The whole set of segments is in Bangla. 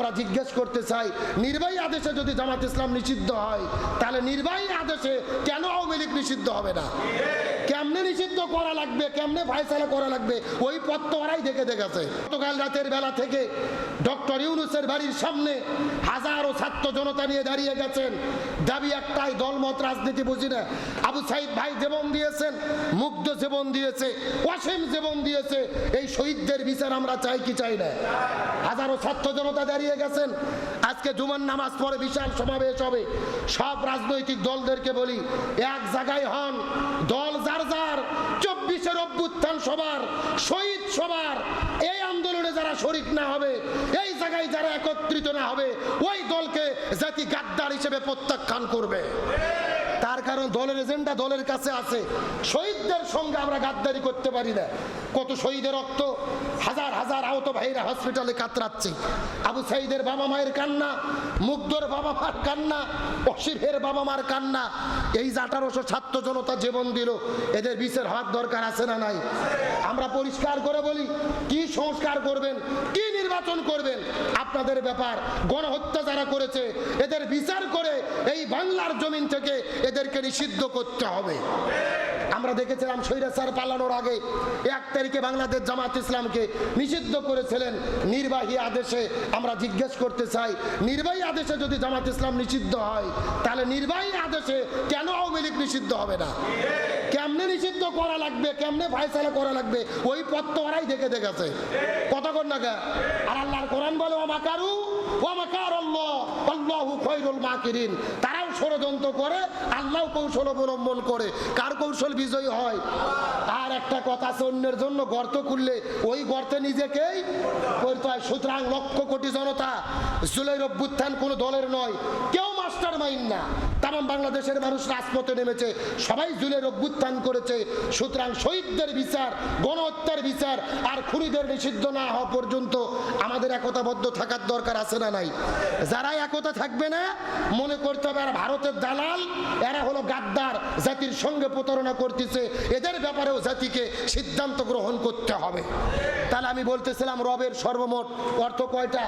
আমরা জিজ্ঞেস করতে চাই, নির্বাহী আদেশে যদি জামাত ইসলাম নিষিদ্ধ হয়, তাহলে নির্বাহী আদেশে কেন আওয়ামী লীগ নিষিদ্ধ হবে না? কেমনে নিষিদ্ধ করা লাগবে? কেমনে ফায়সালা করা লাগবে? ওই পথ তো ওরাই দেখে দেখেছে। গতকাল রাতের বেলা থেকে ডক্টর ইউনুসের বাড়ির সামনে হাজারো ছাত্র জনতা নিয়ে দাঁড়িয়ে গেছেন। দাবি একটাই, দলমত রাজনীতি বুঝি না। আবু সাইদ ভাই জীবন দিয়েছেন, মুগ্ধ জীবন দিয়েছে, অসীম জীবন দিয়েছে। এই শহীদদের বিচার আমরা চাই কি চাই না? হাজারো ছাত্র জনতা দাঁড়িয়ে গেছেন। আজকে জুমার নামাজ পরে বিশাল সমাবেশ হবে। সব রাজনৈতিক দলদেরকে বলি, এক জায়গায় হন, দল অভ্যুত্থান সবার, শহীদ সবার, এই আন্দোলনে যারা শরিক না হবে, এই জায়গায় যারা একত্রিত না হবে, ওই দলকে জাতি গাদ্দার হিসেবে প্রত্যাখ্যান করবে। তার কারণ দলের এজেন্ডা দলের কাছে আছে। শহীদদের সঙ্গে আমরা গাদ্দারি করতে পারি না। কত শহীদের রক্ত হাজার হাজার আহত ভাইরা হসপিটালে কাতরাচ্ছে। আবু সাইদের বাবা মায়ের কান্না, মুগ্ধর বাবা মার কান্না, অসিফের বাবা মার কান্না। এই যে আঠারোশো ছাত্র জনতা জীবন দিল, এদের বিচার হওয়ার দরকার আছে না নাই? আমরা পরিষ্কার করে বলি, কি সংস্কার করবেন, কি নির্বাচন করবেন। আপনাদের ব্যাপার, গণহত্যা যারা করেছে, এদের বিচার করে এই বাংলার জমিন থেকে এদেরকে নিষিদ্ধ করতে হবে। আমরা দেখেছিলাম স্বৈরাচার পালানোর আগে এক তারিখে বাংলাদেশ জামাত ইসলামকে নিষিদ্ধ করেছিলেন নির্বাহী আদেশে। আমরা জিজ্ঞেস করতে চাই, নির্বাহী আদেশে যদি জামাত ইসলাম নিষিদ্ধ হয়, তাহলে নির্বাহী আদেশে কেন আওয়ামী লীগ নিষিদ্ধ হবে না? কেমনে নিষিদ্ধ করা লাগবে? কেমনে ফায়সালা করা লাগবে? ওই পথ তো ওরাই দেখে দেখেছে। কতক্ষণ না গা? আর আল্লাহর কোরআন বলে ওমাকার তারাও ষড়যন্ত্র করে আল্লাহ কৌশল অবলম্বন করে। কার কৌশল বিজয়ী হয়? আর একটা কথা অন্যের জন্য গর্ত খুললে ওই গর্তে নিজেকেই করতে হয়। সুতরাং লক্ষ কোটি জনতা জুলাই অভ্যুত্থান কোনো দলের নয়, কেউ মাস্টার মাইন্ড না। তাম বাংলাদেশের মানুষ রাজপথে নেমেছে, সবাই জুলের অভ্যুত্থান করেছে, সুতরাং শহীদদের বিচার, গণহত্যার বিচার আর খুনিদের নিষিদ্ধ না হওয়া পর্যন্ত আমাদের একতাবদ্ধ থাকার দরকার আছে না নাই? যারা একতা থাকবে না, মনে করতে হবে ভারতের দালাল, এরা হলো গাদ্দার, জাতির সঙ্গে প্রতারণা করতেছে, এদের ব্যাপারেও জাতিকে সিদ্ধান্ত গ্রহণ করতে হবে। তাহলে আমি বলতেছিলাম রবের সর্বমোট অর্থ কয়টা?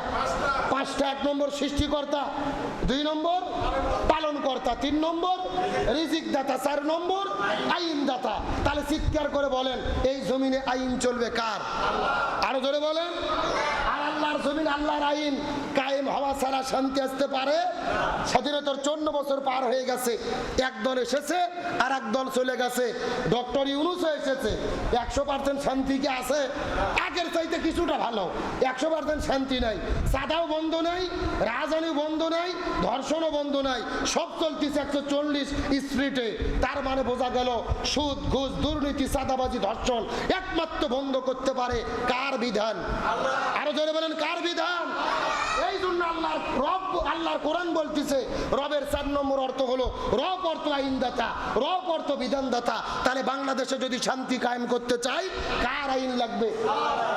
পাঁচটা, এক নম্বর সৃষ্টিকর্তা, দুই নম্বর পালন কর্তা তিন নম্বর, রিজিক দাতা চার নম্বর, আইন দাতা। তাহলে চিৎকার করে বলেন, এই জমিনে আইন চলবে কার? আরও ধরে বলেন। জমিন আল্লাহর আইন কায়েম হওয়া ছাড়া শান্তি আসতে পারে। স্বাধীনতার চন্ন বছর পার হয়ে গেছে, এক দল এসেছে আর এক দল চলে গেছে। ডক্টর ইউনুসও এসেছে, একশো পার্সেন্ট শান্তি কি আছে? আগের চাইতে কিছুটা ভালো, একশো পার্সেন্ট শান্তি নাই। সাদাও বন্ধ নাই রাজধানীও বন্ধ নাই, ধর্ষণও বন্ধ নাই, সব চলতেছে একশো চল্লিশ স্ট্রিটে তার মানে বোঝা গেল, সুদ, ঘুষ, দুর্নীতি সাদাবাজি ধর্ষণ একমাত্র বন্ধ করতে পারে কার বিধান? আরও জোরে বলেন, কার বিধান। এই জন্য আল্লাহর রব, আল্লাহর কোরআন বলতেছে, রবের চার নম্বর অর্থ হলো, রব অর্থ আইনদাতা, রব অর্থ বিধানদাতা। তাহলে বাংলাদেশে যদি শান্তি কায়েম করতে চাই, কার আইন লাগবে?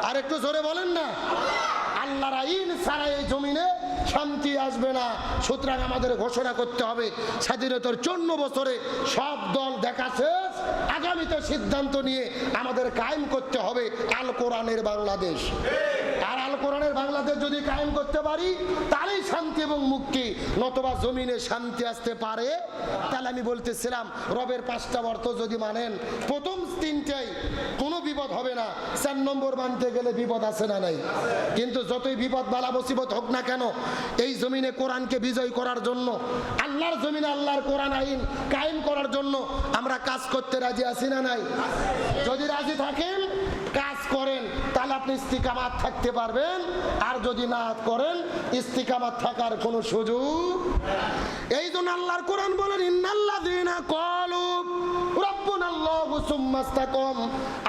আর একটু জোরে বলেন না। আল্লাহর আইন ছাড়া এই জমিনে শান্তি আসবে না। সুতরাং আমাদের ঘোষণা করতে হবে, স্বাধীনতার চন্ন বছরে সব দল দেখা শেষ আগামীতে সিদ্ধান্ত নিয়ে আমাদের কায়েম করতে হবে আল কোরআনের বাংলাদেশ। আর আল কোরআনের বাংলাদেশ যদি কায়েম করতে পারি, তাহলেই শান্তি এবং মুক্তি, নতবা জমিনে শান্তি আসতে পারে। তাহলে আমি বলতেছিলাম, রবের পাঁচটা অর্থ যদি মানেন, প্রথম তিনটাই, কোনো বিপদ হবে না। চার নম্বর মানতে গেলে বিপদ আছে না নাই। কিন্তু যতই বিপদ, বালা মুসিবত হোক না কেন, এই জমিনে কোরআনকে বিজয় করার জন্য, আল্লাহর জমিনে আল্লাহর কোরআন আইন কায়েম করার জন্য আমরা কাজ করতে রাজি আছি না নাই? যদি রাজি থাকেন, কাজ করেন, তাহলে আপনি ইস্তিকামাত থাকতে পারবেন। আর যদি না করেন, ইস্তিকামাত থাকার কোনো সুযোগ এই জন্য আল্লাহর কোরআন বলেন ইন্নাল্লাহ দিনা কর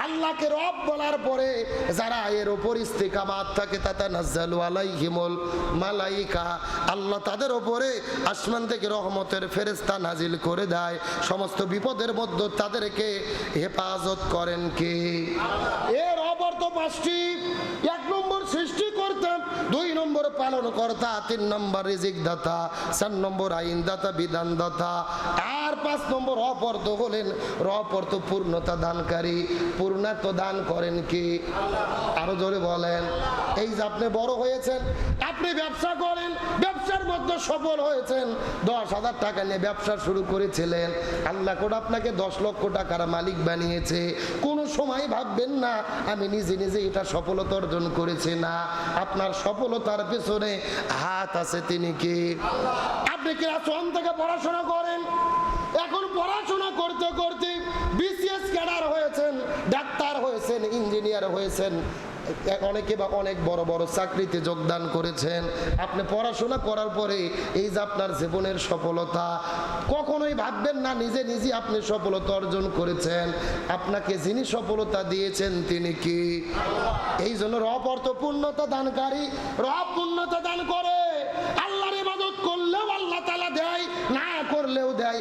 আল্লাহকে রব বলার পরে যারা এর ইস্তিকামাত থাকে মালাইকা। আল্লাহ তাদের উপরে আসমান থেকে রহমতের ফেরেশতা নাজিল করে দেয়। সমস্ত বিপদের মধ্যে তাদেরকে হেফাজত করেন কে? এর অবর্ত পাঁচটি। এক নম্বর সৃষ্টি করতাম দুই নম্বর পালন কর্তা তিন নম্বর রিজিক দাতা চার নম্বর আইন দাতা বিধান দাতা আর পাঁচ নম্বর অপর্ত হলেন অপর্ত পূর্ণতা দানকারী। পূর্ণাত্ম দান করেন কি? আরও জোরে বলেন। এই যে আপনি বড় হয়েছেন, আপনি ব্যবসা করেন মধ্যে সফল হয়েছেন। দশ হাজার টাকা নিয়ে ব্যবসা শুরু করেছিলেন। আল্লাহ করে আপনাকে দশ লক্ষ টাকার মালিক বানিয়েছে। কোনো সময় ভাববেন না, আমি নিজে নিজে এটা সফলতা অর্জন করেছি না। আপনার সফলতার পেছনে হাত আছে তিনি কি? আপনি ক্লাস ওয়ান থেকে পড়াশোনা করেন? এখন পড়াশোনা করতে করতে বিসিএস ক্যাডার হয়েছেন, ডাক্তার হয়েছেন ইঞ্জিনিয়ার হয়েছেন। অনেকে বা অনেক বড় বড় চাকরিতে যোগদান করেছেন। আপনি পড়াশোনা করার পরে এই যে আপনার জীবনের সফলতা, কখনোই ভাববেন না নিজে নিজে আপনি সফলতা অর্জন করেছেন। আপনাকে যিনি সফলতা দিয়েছেন তিনি কি? এই জন্য রব অর্থপূর্ণতা দানকারী, রব পূর্ণতা দান করে আল্লাহর ইবাদত করলেও আল্লাহ তালা দেয় না করলেও দেয়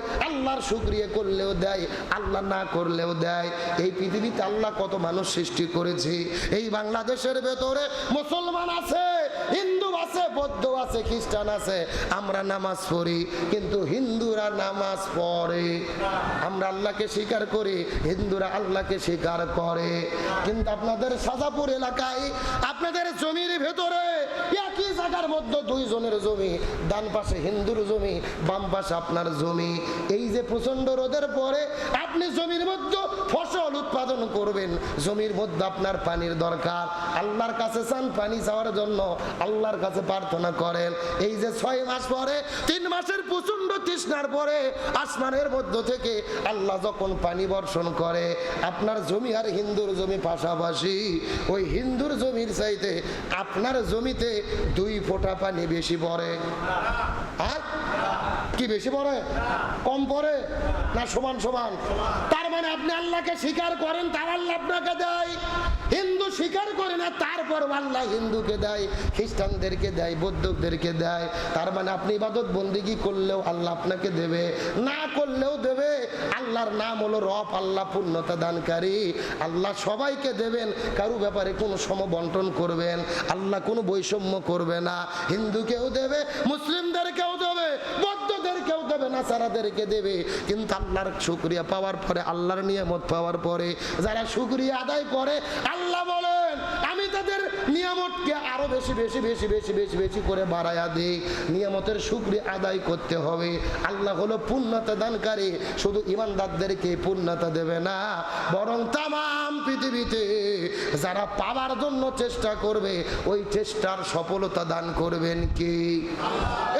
আল্লাহর শুক্রিয়া করলেও দেয়, আল্লাহ না করলেও দেয়। এই পৃথিবীতে আল্লাহ কত মানুষ সৃষ্টি করেছে? এই বাংলাদেশের ভেতরে মুসলমান আছে, হিন্দু আছে, বৌদ্ধ আছে, খ্রিস্টান আছে, আমরা নামাজ পড়ি, কিন্তু হিন্দুরা নামাজ পড়ে। আমরা আল্লাহকে স্বীকার করি, হিন্দুরা আল্লাহকে স্বীকার করে। কিন্তু আপনাদের সাজাপুর এলাকায়, আপনাদের জমির ভেতরে একই জায়গার মধ্যে দুইজনের জমি, ডান পাশে হিন্দুর জমি, বাম পাশে আপনার জমি। এই যে প্রচণ্ড রোদের পরে আপনি জমির মধ্যে ফসল উৎপাদন করবেন, জমির মধ্যে আপনার পানির দরকার। আল্লাহর কাছে চান পানি চাওয়ার জন্য, আল্লাহর কাছে প্রার্থনা করেন। এই যে ছয় মাস পরে, তিন মাসের প্রচণ্ড তৃষ্ণার পরে আসমানের মধ্য থেকে আল্লাহ যখন পানি বর্ষণ করে, আপনার জমি আর হিন্দুর জমি পাশাপাশি, ওই হিন্দুর জমির চাইতে আপনার জমিতে দুই ফোঁটা পানি বেশি পড়ে। আর কি বেশি পড়ে? কম পড়ে? না সমান সমান? তার মানে আপনি আল্লাহকে স্বীকার করেন, তার আল্লাহ আপনাকে দেয়। হিন্দু স্বীকার করে না, তারপর আল্লাহ হিন্দুকে দেয়, খ্রিস্টানদেরকে দেয়, বৌদ্ধদেরকে দেয়। তার মানে আপনি ইবাদত বন্দিগি করলেও আল্লাহ আপনাকে দেবে, না করলেও দেবে। আল্লাহর নাম হলো রব, আল্লাহ পূর্ণতা দানকারী। আল্লাহ সবাইকে দেবেন, কারও ব্যাপারে কোনো সমবন্টন করবেন, আল্লাহ কোনো বৈষম্য করবে না। হিন্দুকেও দেবে দেবে নাসারাদেরকে দেবে। কিন্তু আল্লাহর শুক্রিয়া পাওয়ার পরে, আল্লাহর নিয়ামত পাওয়ার পরে, যারা শুক্রিয়া আদায় করে, আল্লাহ তাদের নিয়ামতকে আরও বেশি বেশি বেশি বেশি বেশি বেশি করে বাড়াইয়া দিই নিয়ামতের শুক্রিয়া আদায় করতে হবে। আল্লাহ হলো পূর্ণতা দানকারী। শুধু ইমানদারদেরকে পূর্ণতা দেবে না, বরং তামাম পৃথিবীতে যারা পাওয়ার জন্য চেষ্টা করবে, ওই চেষ্টার সফলতা দান করবেন কি?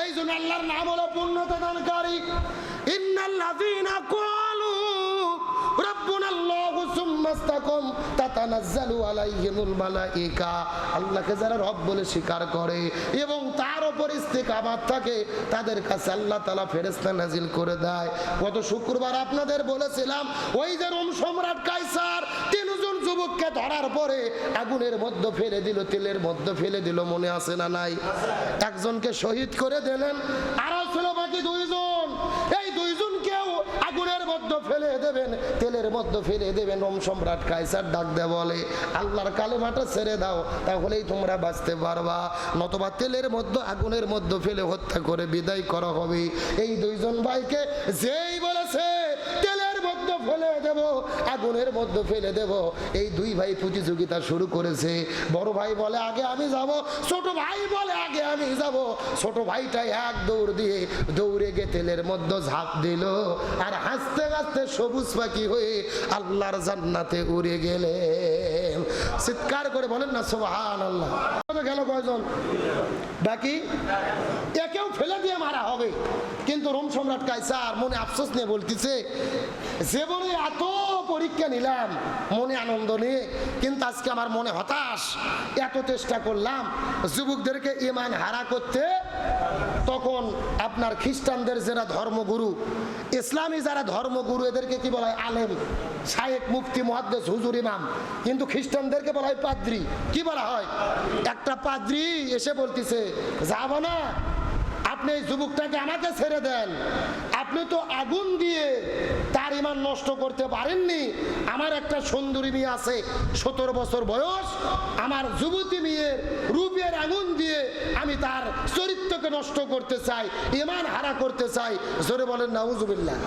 এই জন্য আল্লাহর নাম হলো পূর্ণতা দানকারী। ইন্নাল্লাযীনা ক্বালু শুক্রবার আপনাদের বলেছিলাম, ওই যে রোম সম্রাট কাইসার তিনজন যুবককে ধরার পরে আগুনের মধ্যে ফেলে দিল, তেলের মধ্যে ফেলে দিল, মনে আছে না নাই? একজনকে শহীদ করে দিলেন, আরও ছিল বাকি দুইজন এই দুইজনকেও আগুনের মধ্যে ফেলে দেবেন, তেলের মধ্যে ফেলে দেবেন ওম সম্রাট কায়সার ডাক দে বলে, আল্লাহর কালেমাটা ছেড়ে দাও, তাহলেই তোমরা বাঁচতে পারবা। নতবা তেলের মধ্যে, আগুনের মধ্যে ফেলে হত্যা করে বিদায় করা হবে। এই দুইজন ভাইকে যেই ফেলে দেব, আগুনের মধ্যে ফেলে দেব। এই দুই ভাই প্রতিযোগিতা শুরু করেছে। বড় ভাই বলে, আগে আমি যাব। ছোট ভাই বলে, আগে আমি যাব। ছোট ভাইটাই এক দৌড় দিয়ে দৌড়ে গিয়ে তেলের মধ্যে ঝাঁপ দিল। আর হাসতে হাসতে সবুজ পাখি হয়ে আল্লাহর জান্নাতে উড়ে গেলেন। চিৎকার করে বলেন না সোহান আল্লাহ গেল কয়জন? বাকি? একেও ফেলে দিয়ে মারা হবে। কিন্তু রোম সম্রাট কাইসার মনে আফসোস নিয়ে বলতেছে জীবনে এত পরীক্ষা নিলাম, মনে আনন্দ নিয়ে, কিন্তু আজকে আমার মনে হতাশ। এত চেষ্টা করলাম, যুবকদেরকে ইমান হারা করতে, তখন আপনার খ্রিস্টানদের যারা ধর্মগুরু, ইসলামী যারা ধর্মগুরু, এদেরকে কি বলা হয় আলেম, শায়েক, মুফতি, মহাদ্দেস, হুজুর, ইমাম, কিন্তু খ্রিস্টানদেরকে বলা হয় পাদ্রি। কি বলা হয়? একটা পাদ্রি এসে বলতেছে যাব না আপনি এই যুবকটাকে আমাকে ছেড়ে দেন। আপনি তো আগুন দিয়ে তার ইমান নষ্ট করতে পারেননি। আমার একটা সুন্দরী মেয়ে আছে, সতেরো বছর বয়স। আমার যুবতী মেয়ের রূপের আগুন দিয়ে আমি তার চরিত্রকে নষ্ট করতে চাই, ইমান হারা করতে চাই। জোরে বলেন, নাউজুবিল্লাহ।